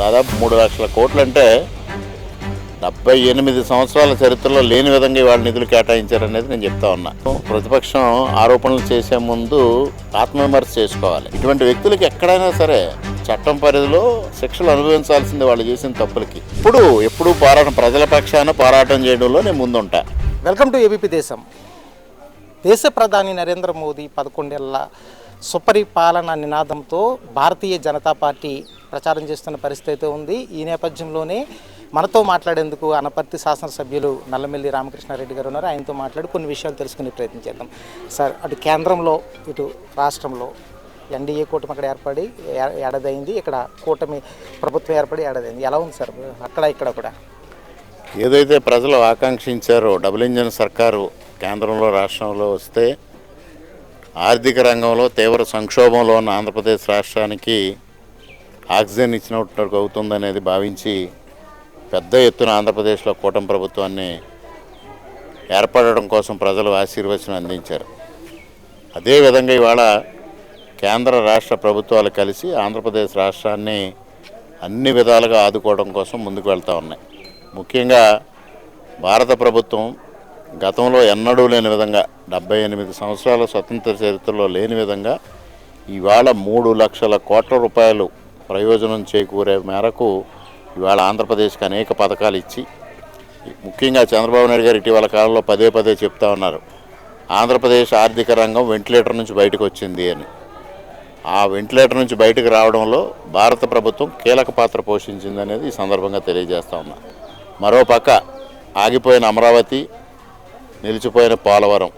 దాదాపు మూడు లక్షల కోట్లు అంటే డెబ్బై ఎనిమిది సంవత్సరాల చరిత్రలో లేని విధంగా ఇవాళ నిధులు కేటాయించారనేది నేను చెప్తా ఉన్నా. ప్రతిపక్షం ఆరోపణలు చేసే ముందు ఆత్మవిమర్శ చేసుకోవాలి. ఇటువంటి వ్యక్తులకి ఎక్కడైనా సరే చట్టం పరిధిలో శిక్షలు అనుభవించాల్సింది వాళ్ళు చేసిన తప్పులకి. ఇప్పుడు ఎప్పుడు పోరాటం ప్రజల పక్షాన పోరాటం చేయడంలో నేను ముందుంటా. వెల్కమ్ టు ఏబీపీ దేశం. దేశ ప్రధాని నరేంద్ర మోదీ పదకొండేళ్ళ సుపరిపాలన నినాదంతో భారతీయ జనతా పార్టీ ప్రచారం చేస్తున్న పరిస్థితి అయితే ఉంది. ఈ నేపథ్యంలోనే మనతో మాట్లాడేందుకు అనపర్తి శాసనసభ్యులు నల్లమెల్లి రామకృష్ణారెడ్డి గారు ఉన్నారు. ఆయనతో మాట్లాడి కొన్ని విషయాలు తెలుసుకునే ప్రయత్నం చేద్దాం. సార్ అటు కేంద్రంలో ఇటు రాష్ట్రంలో ఎన్డీఏ కూటమి అక్కడ ఏర్పడి ఏ- ఏడాది అయింది ఇక్కడ కూటమి ప్రభుత్వం ఏర్పడి ఏడాది అయింది ఎలా ఉంది సార్? అక్కడ ఇక్కడ కూడా? ఏదైతే ప్రజలు ఆకాంక్షించారో డబుల్ ఇంజన్ సర్కారు కేంద్రంలో రాష్ట్రంలో వస్తే ఆర్థిక రంగంలో తీవ్ర సంక్షోభంలో ఉన్న ఆంధ్రప్రదేశ్ రాష్ట్రానికి ఆక్సిజన్ ఇచ్చినట్టు అవుతుందనేది భావించి పెద్ద ఎత్తున ఆంధ్రప్రదేశ్లో కూటమి ప్రభుత్వాన్ని ఏర్పడడం కోసం ప్రజలు ఆశీర్వచనం అందించారు. అదేవిధంగా ఇవాళ కేంద్ర రాష్ట్ర ప్రభుత్వాలు కలిసి ఆంధ్రప్రదేశ్ రాష్ట్రాన్ని అన్ని విధాలుగా ఆదుకోవడం కోసం ముందుకు వెళ్తూ ఉన్నాయి. ముఖ్యంగా భారత ప్రభుత్వం గతంలో ఎన్నడూ లేని విధంగా డెబ్బై ఎనిమిది సంవత్సరాల స్వతంత్ర చరిత్రలో లేని విధంగా ఇవాళ మూడు లక్షల కోట్ల రూపాయలు ప్రయోజనం చేకూరే మేరకు ఇవాళ ఆంధ్రప్రదేశ్కి అనేక పథకాలు ఇచ్చి ముఖ్యంగా చంద్రబాబు నాయుడు గారు ఇటీవల కాలంలో పదే పదే చెప్తా ఉన్నారు ఆంధ్రప్రదేశ్ ఆర్థిక రంగం వెంటిలేటర్ నుంచి బయటకు వచ్చింది అని. ఆ వెంటిలేటర్ నుంచి బయటకు రావడంలో భారత ప్రభుత్వం కీలక పాత్ర పోషించింది అనేది ఈ సందర్భంగా తెలియజేస్తా ఉన్నా. మరోపక్క ఆగిపోయిన అమరావతి నిలిచిపోయిన పోలవరం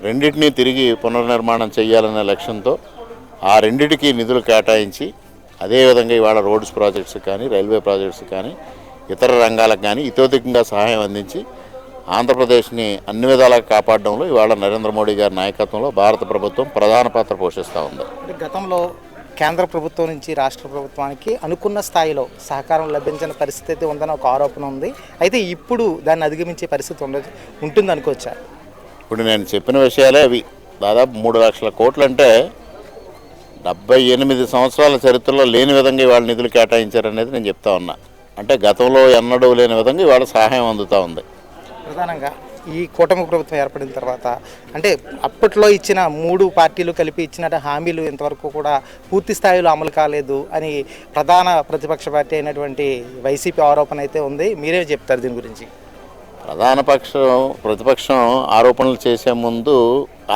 రెండింటినీ తిరిగి పునర్నిర్మాణం చేయాలనే లక్ష్యంతో ఆ రెండిటికి నిధులు కేటాయించి అదేవిధంగా ఇవాళ రోడ్స్ ప్రాజెక్ట్స్ కానీ రైల్వే ప్రాజెక్ట్స్ కానీ ఇతర రంగాలకు కానీ ఇతోధికంగా సహాయం అందించి ఆంధ్రప్రదేశ్ని అన్ని విధాలుగా కాపాడడంలో ఇవాళ నరేంద్ర మోడీ గారి నాయకత్వంలో భారత ప్రభుత్వం ప్రధాన పాత్ర పోషిస్తూ ఉంది. గతంలో కేంద్ర ప్రభుత్వం నుంచి రాష్ట్ర ప్రభుత్వానికి అనుకున్న స్థాయిలో సహకారం లభించిన పరిస్థితి అయితే ఉందని ఒక ఆరోపణ ఉంది. అయితే ఇప్పుడు దాన్ని అధిగమించే పరిస్థితి ఉండ ఉంటుంది అనుకోవచ్చా ఇప్పుడు నేను చెప్పిన విషయాలే అవి. దాదాపు మూడు లక్షల కోట్లు అంటే డెబ్బై ఎనిమిది సంవత్సరాల చరిత్రలో లేని విధంగా ఇవాళ నిధులు కేటాయించారనేది నేను చెప్తా ఉన్నా. అంటే గతంలో ఎన్నడూ లేని విధంగా ఇవాళ సహాయం అందుతూ ఉంది. ప్రధానంగా ఈ కూటమి ప్రభుత్వం ఏర్పడిన తర్వాత అంటే అప్పట్లో ఇచ్చిన మూడు పార్టీలు కలిపి ఇచ్చిన హామీలు ఇంతవరకు కూడా పూర్తి స్థాయిలో అమలు కాలేదు అని ప్రధాన ప్రతిపక్ష పార్టీ అయినటువంటి వైసీపీ ఆరోపణ అయితే ఉంది. మీరే చెప్తారు దీని గురించి. ప్రధాన పక్షం ప్రతిపక్షం ఆరోపణలు చేసే ముందు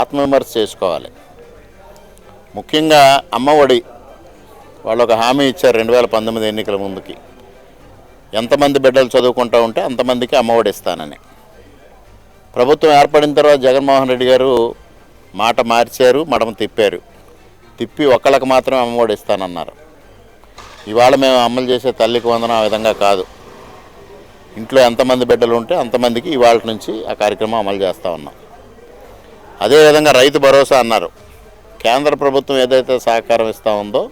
ఆత్మవిమర్శ చేసుకోవాలి. ముఖ్యంగా అమ్మఒడి వాళ్ళు ఒక హామీ ఇచ్చారు రెండు వేల పంతొమ్మిది ఎన్నికల ముందుకి. ఎంతమంది బిడ్డలు చదువుకుంటా ఉంటే అంతమందికి అమ్మఒడి ఇస్తానని. ప్రభుత్వం ఏర్పడిన తర్వాత జగన్మోహన్ రెడ్డి గారు మాట మార్చారు మడమ తిప్పారు. తిప్పి ఒక్కళ్ళకి మాత్రమే అమ్మఒడి ఇస్తానన్నారు. ఇవాళ మేము అమలు చేసే తల్లికి వందనం ఆ విధంగా కాదు. ఇంట్లో ఎంతమంది బిడ్డలు ఉంటే అంతమందికి ఇవాళ నుంచి ఆ కార్యక్రమం అమలు చేస్తూ ఉన్నాం. అదేవిధంగా రైతు భరోసా అన్నారు. కేంద్ర ప్రభుత్వం ఏదైతే సహకారం ఇస్తూ ఉందో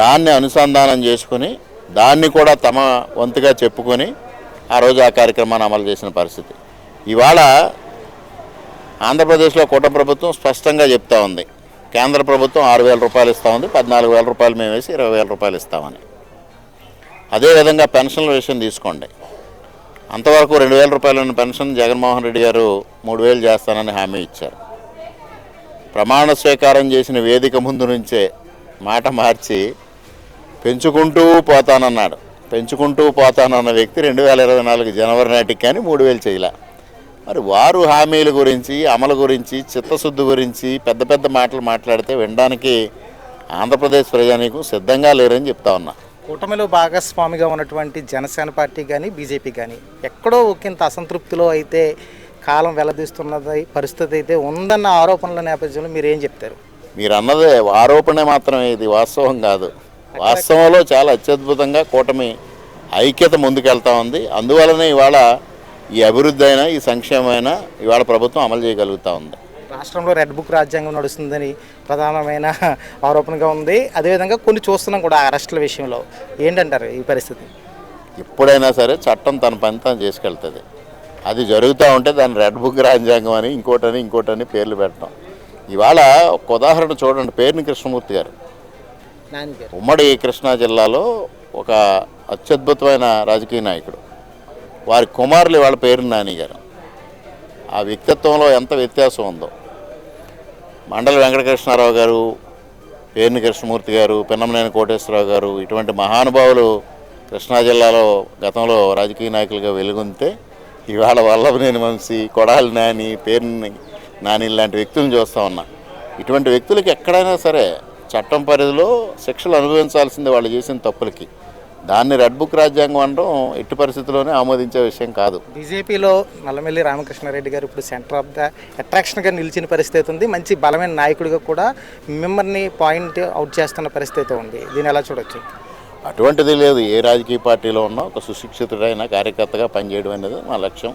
దాన్ని అనుసంధానం చేసుకుని దాన్ని కూడా తమ వంతుగా చెప్పుకొని ఆ రోజు ఆ కార్యక్రమాన్ని అమలు చేసిన పరిస్థితి. ఇవాళ ఆంధ్రప్రదేశ్లో కూట ప్రభుత్వం స్పష్టంగా చెప్తా ఉంది. కేంద్ర ప్రభుత్వం ఆరు వేల రూపాయలు ఇస్తూ ఉంది. పద్నాలుగు వేల రూపాయలు మేము వేసి ఇరవై వేల రూపాయలు ఇస్తామని. అదేవిధంగా పెన్షన్ల విషయం తీసుకోండి. అంతవరకు రెండు వేల రూపాయలు పెన్షన్ జగన్మోహన్ రెడ్డి గారు మూడు వేలు చేస్తానని హామీ ఇచ్చారు. ప్రమాణ స్వీకారం చేసిన వేదిక ముందు నుంచే మాట మార్చి పెంచుకుంటూ పోతానన్నాడు. పెంచుకుంటూ పోతానన్న వ్యక్తి రెండు వేల ఇరవై నాలుగు జనవరి నాటికి కానీ మూడు వేలు చేయలే. మరి వారు హామీల గురించి అమలు గురించి చిత్తశుద్ధి గురించి పెద్ద పెద్ద మాటలు మాట్లాడితే వినడానికి ఆంధ్రప్రదేశ్ ప్రజానీకం సిద్ధంగా లేరని చెప్తా ఉన్నా. కూటమిలో భాగస్వామిగా ఉన్నటువంటి జనసేన పార్టీ కానీ బీజేపీ కానీ ఎక్కడో ఒకంత అసంతృప్తిలో అయితే కాలం వెల్లదీస్తున్నది పరిస్థితి అయితే ఉందన్న ఆరోపణల నేపథ్యంలో మీరు ఏం చెప్తారు? మీరు అన్నదే ఆరోపణ మాత్రమే ఇది వాస్తవం కాదు. వాస్తవంలో చాలా అత్యద్భుతంగా కూటమి ఐక్యత ముందుకెళ్తా ఉంది. అందువలనే ఇవాళ ఈ అభివృద్ధి అయినా ఈ సంక్షేమైనా ఇవాళ ప్రభుత్వం అమలు చేయగలుగుతూ ఉంది. రాష్ట్రంలో రెడ్ బుక్ రాజ్యాంగం నడుస్తుందని ప్రధానమైన ఆరోపణగా ఉంది. అదేవిధంగా కొన్ని చూస్తున్నాం కూడా అరెస్టుల విషయంలో. ఏంటంటారు ఈ పరిస్థితి? ఎప్పుడైనా సరే చట్టం తన పని తను చేసుకెళ్తుంది. అది జరుగుతూ ఉంటే దాన్ని రెడ్ బుక్ రాజ్యాంగం అని ఇంకోటని ఇంకోటని పేర్లు పెట్టడం. ఇవాళ ఒక ఉదాహరణ చూడండి. పేరుని కృష్ణమూర్తి గారు. ఉమ్మడి కృష్ణా జిల్లాలో ఒక అత్యద్భుతమైన రాజకీయ నాయకుడు. వారి కుమారులు వాళ్ళ పేరు నాని గారు. ఆ వ్యక్తిత్వంలో ఎంత వ్యత్యాసం ఉందో. మండల వెంకటకృష్ణారావు గారు పేర్ని కృష్ణమూర్తి గారు పిన్నమనేని కోటేశ్వరరావు గారు ఇటువంటి మహానుభావులు కృష్ణా జిల్లాలో గతంలో రాజకీయ నాయకులుగా వెలుగొంతే ఇవాళ వల్లభనేని వంశీ కొడాలి నాని పేరుని నాని లాంటి వ్యక్తులను చూస్తూ ఉన్నా. ఇటువంటి వ్యక్తులకి ఎక్కడైనా సరే చట్టం పరిధిలో శిక్షలు అనుభవించాల్సిందే వాళ్ళు చేసిన తప్పులకి. దాన్ని రెడ్ బుక్ రాజ్యాంగం అనడం ఎట్టి పరిస్థితుల్లోనే ఆమోదించే విషయం కాదు. బీజేపీలో నల్లమెల్లి రామకృష్ణారెడ్డి గారు ఇప్పుడు సెంటర్ ఆఫ్ ద అట్రాక్షన్గా నిలిచిన పరిస్థితి ఉంది. మంచి బలమైన నాయకుడిగా కూడా మిమ్మల్ని పాయింట్ అవుట్ చేస్తున్న పరిస్థితి ఉంది. దీన్ని ఎలా చూడొచ్చు? అటువంటిది లేదు. ఏ రాజకీయ పార్టీలో ఉన్నా ఒక సుశిక్షితుడైన కార్యకర్తగా పనిచేయడం అనేది మా లక్ష్యం.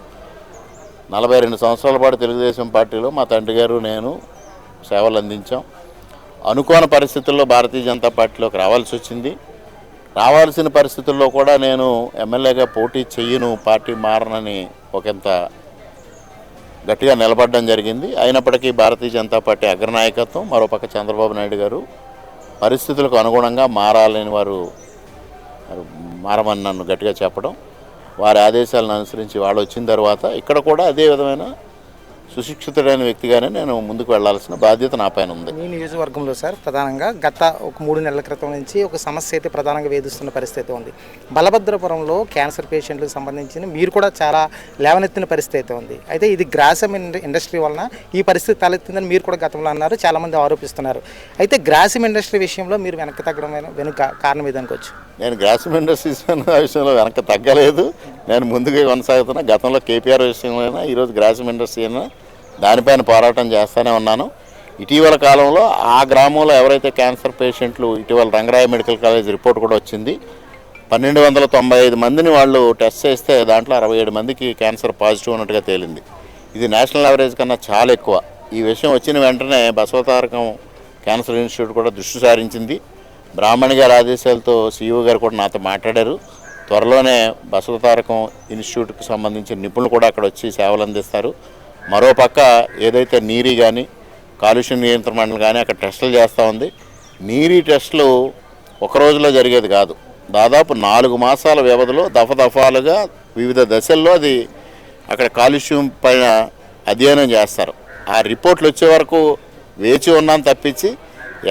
నలభై రెండు సంవత్సరాల పాటు తెలుగుదేశం పార్టీలో మా తండ్రి గారు నేను సేవలు అందించాం. అనుకోని పరిస్థితుల్లో భారతీయ జనతా పార్టీలోకి రావాల్సి వచ్చింది. రావాల్సిన పరిస్థితుల్లో కూడా నేను ఎమ్మెల్యేగా పోటీ చెయ్యను పార్టీ మారనని ఒకంత గట్టిగా నిలబడడం జరిగింది. అయినప్పటికీ భారతీయ జనతా పార్టీ అగ్రనాయకత్వం మరోపక్క చంద్రబాబు నాయుడు గారు పరిస్థితులకు అనుగుణంగా మారాలని వారు మారమని నన్ను గట్టిగా చెప్పడం వారి ఆదేశాలను అనుసరించి వాళ్ళు వచ్చిన తర్వాత ఇక్కడ కూడా అదే విధమైన సుశిక్షితుడైన వ్యక్తిగానే నేను ముందుకు వెళ్ళాల్సిన బాధ్యత నా పైన ఉంది. మీ నియోజకవర్గంలో సార్ ప్రధానంగా గత ఒక మూడు నెలల క్రితం నుంచి ఒక సమస్య అయితే ప్రధానంగా వేధిస్తున్న పరిస్థితి ఉంది. బలభద్రపురంలో క్యాన్సర్ పేషెంట్లకు సంబంధించిన మీరు కూడా చాలా లేవనెత్తిన పరిస్థితి అయితే ఉంది. అయితే ఇది గ్రాసం ఇండ- ఇండస్ట్రీ వలన ఈ పరిస్థితి తలెత్తిందని మీరు కూడా గతంలో అన్నారు చాలామంది ఆరోపిస్తున్నారు. అయితే గ్రాసిం ఇండస్ట్రీ విషయంలో మీరు వెనక్కి తగ్గడం వెనుక కారణం ఇది అనుకోవచ్చు నేను గ్రాసిమ్ ఇండస్ట్రీస్ విషయంలో వెనక తగ్గలేదు. నేను ముందుగా కొనసాగుతున్నా గతంలో కేపీఆర్ విషయంలో ఈరోజు గ్రాసిమ్ ఇండస్ట్రీ అయినా దానిపైన పోరాటం చేస్తూనే ఉన్నాను. ఇటీవల కాలంలో ఆ గ్రామంలో ఎవరైతే క్యాన్సర్ పేషెంట్లు ఇటీవల రంగరాయ మెడికల్ కాలేజ్ రిపోర్ట్ కూడా వచ్చింది. పన్నెండు వందల తొంభై ఐదు మందిని వాళ్ళు టెస్ట్ చేస్తే దాంట్లో అరవై ఏడు మందికి క్యాన్సర్ పాజిటివ్ ఉన్నట్టుగా తేలింది. ఇది నేషనల్ యావరేజ్ కన్నా చాలా ఎక్కువ. ఈ విషయం వచ్చిన వెంటనే బసవతారకం క్యాన్సర్ ఇన్స్టిట్యూట్ కూడా దృష్టి సారించింది. బ్రాహ్మణి గారి ఆదేశాలతో సీఈఓ గారు కూడా నాతో మాట్లాడారు. త్వరలోనే బసవతారకం ఇన్స్టిట్యూట్కి సంబంధించిన నిపుణులు కూడా అక్కడ వచ్చి సేవలు అందిస్తారు. మరోపక్క ఏదైతే నీరి కానీ కాలుష్య నియంత్రణ మండలి కానీ అక్కడ టెస్టులు చేస్తూ ఉంది. నీరి టెస్టులు ఒక రోజులో జరిగేది కాదు. దాదాపు నాలుగు మాసాల వ్యవధిలో దఫదఫాలుగా వివిధ దశల్లో అది అక్కడ కాలుష్యం పైన అధ్యయనం చేస్తారు. ఆ రిపోర్ట్లు వచ్చే వరకు వేచి ఉన్నాం తప్పించి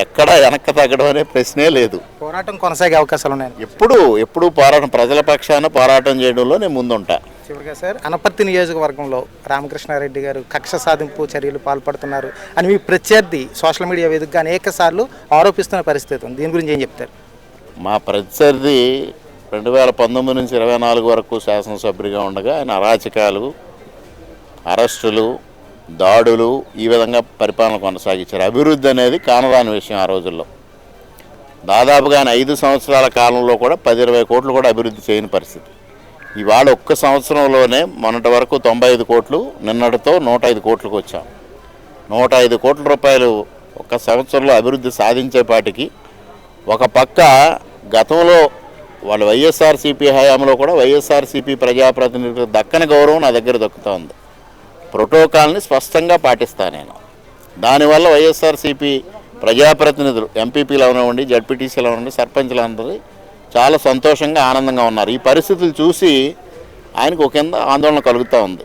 ఎక్కడా వెనక్కి తగ్గడం అనే ప్రశ్నే లేదు. పోరాటం కొనసాగే అవకాశాలు ఉన్నాయి ఎప్పుడు ఎప్పుడు పోరాటం ప్రజల పక్షాన పోరాటం చేయడంలో నేను ముందుంటా. చివరిగా సార్. అనపర్తి నియోజకవర్గంలో రామకృష్ణారెడ్డి గారు కక్ష సాధింపు చర్యలు పాల్పడుతున్నారు అని మీ ప్రత్యర్థి సోషల్ మీడియా వేదికగా అనేక సార్లు ఆరోపిస్తున్న పరిస్థితి ఉంది. దీని గురించి ఏం చెప్తారు? మా ప్రత్యర్థి రెండు వేల పంతొమ్మిది నుంచి ఇరవై నాలుగు వరకు శాసనసభ్యుడిగా ఉండగా ఆయన అరాచకాలు అరెస్టులు దాడులు ఈ విధంగా పరిపాలన కొనసాగించారు. అభివృద్ధి అనేది కానరాని విషయం ఆ రోజుల్లో. దాదాపుగా ఆయన ఐదు సంవత్సరాల కాలంలో కూడా పది ఇరవై కోట్లు కూడా అభివృద్ధి చేయని పరిస్థితి. ఇవాళ ఒక్క సంవత్సరంలోనే మొన్నటి వరకు తొంభై ఐదు కోట్లు నిన్నటితో నూట ఐదు కోట్లకు వచ్చాం. నూట ఐదు కోట్ల రూపాయలు ఒక సంవత్సరంలో అభివృద్ధి సాధించేపాటికి ఒక పక్క గతంలో వాళ్ళ వైఎస్ఆర్సీపీ హయాంలో కూడా వైఎస్ఆర్సీపీ ప్రజాప్రతినిధులకు దక్కని గౌరవం నా దగ్గర దక్కుతోంది ప్రోటోకాల్ని స్పష్టంగా పాటిస్తా నేను. దానివల్ల వైఎస్ఆర్సీపీ ప్రజాప్రతినిధులు ఎంపీపీలు అవనివ్వండి జడ్పీటీసీలు అవనివ్వండి సర్పంచ్లు అందరూ చాలా సంతోషంగా ఆనందంగా ఉన్నారు. ఈ పరిస్థితులు చూసి ఆయనకు ఒక కింద ఆందోళన కలుగుతూ ఉంది.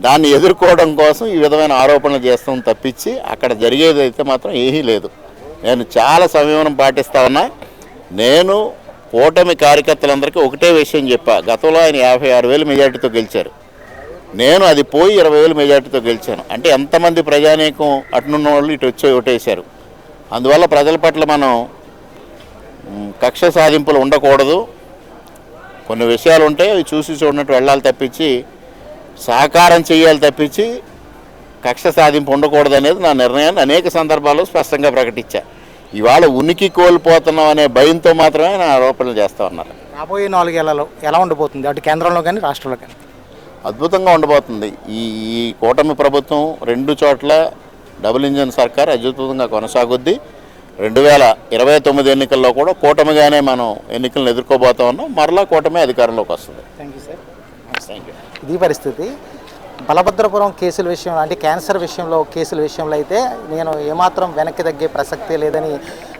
దాన్ని ఎదుర్కోవడం కోసం ఈ విధమైన ఆరోపణలు చేస్తాం తప్పించి అక్కడ జరిగేది అయితే మాత్రం ఏమీ లేదు. నేను చాలా సంయమనం పాటిస్తా ఉన్నా. నేను కూటమి కార్యకర్తలందరికీ ఒకటే విషయం చెప్పా. గతంలో ఆయన యాభై ఆరు వేలు మెజార్టీతో గెలిచారు. నేను అది పోయి ఇరవై వేలు మెజార్టీతో గెలిచాను. అంటే ఎంతమంది ప్రజానీకం అటునున్న వాళ్ళు ఇటు వచ్చి ఓటేశారు. అందువల్ల ప్రజల పట్ల మనం కక్ష సాధింపులు ఉండకూడదు. కొన్ని విషయాలు ఉంటాయి అవి చూసి చూడనట్టు వెళ్ళాలి తప్పించి సహకారం చేయాలి తప్పించి కక్ష సాధింపు ఉండకూడదు అనేది నా నిర్ణయాన్ని అనేక సందర్భాల్లో స్పష్టంగా ప్రకటించా. ఇవాళ ఉనికి కోల్పోతున్నాం అనే భయంతో మాత్రమే నా ఆరోపణలు చేస్తూ ఉన్నారు. రాబోయే నాలుగేళ్ళలో ఎలా ఉండబోతుంది? అటు కేంద్రంలో కానీ రాష్ట్రంలో కానీ? అద్భుతంగా ఉండబోతుంది. ఈ ఈ కూటమి ప్రభుత్వం రెండు చోట్ల డబుల్ ఇంజన్ సర్కార్ అద్భుతంగా కొనసాగుద్ది. రెండు వేల ఇరవై తొమ్మిది ఎన్నికల్లో కూడా కూటమిగానే మనం ఎన్నికలను ఎదుర్కోబోతా ఉన్నాం. మరలా కూటమి అధికారంలోకి వస్తుంది. Thank you sir thank you ఇది పరిస్థితి. బలభద్రపురం కేసుల విషయంలో అంటే క్యాన్సర్ విషయంలో కేసుల విషయంలో అయితే నేను ఏమాత్రం వెనక్కి తగ్గే ప్రసక్తే లేదని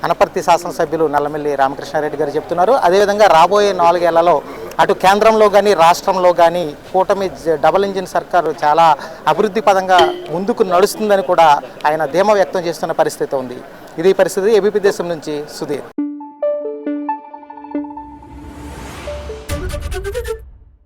అనపర్తి శాసనసభ్యులు నల్లమిల్లి రామకృష్ణారెడ్డి గారు చెప్తున్నారు. అదేవిధంగా రాబోయే నాలుగేళ్ళలో అటు కేంద్రంలో కానీ రాష్ట్రంలో కానీ కూటమి డబుల్ ఇంజిన్ సర్కారు చాలా అభివృద్ధి పదంగా ముందుకు నడుస్తుందని కూడా ఆయన ధీమా వ్యక్తం చేస్తున్న పరిస్థితి ఉంది. ఇది పరిస్థితి ఏబీపీ దేశం నుంచి సుధీర్.